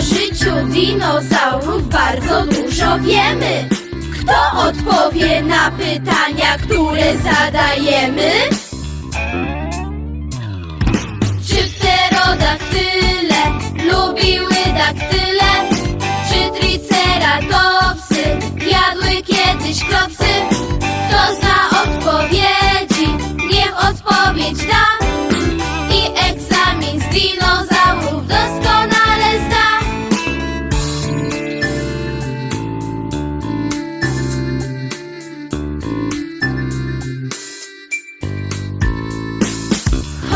życiu dinozaurów bardzo dużo wiemy. Kto odpowie na pytania, które zadajemy?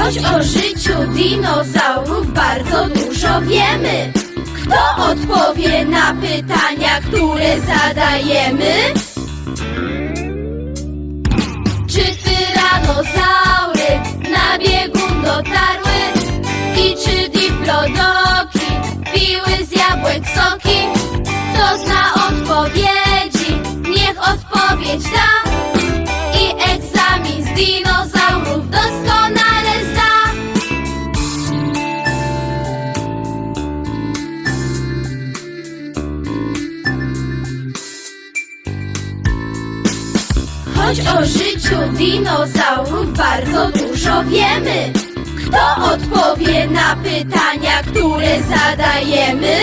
Choć o życiu dinozaurów bardzo dużo wiemy. Kto odpowie na pytania, które zadajemy? Czy tyranozaury na biegun dotarły? I czy diplodoki piły z jabłek soki? O życiu dinozaurów bardzo dużo wiemy. Kto odpowie na pytania, które zadajemy?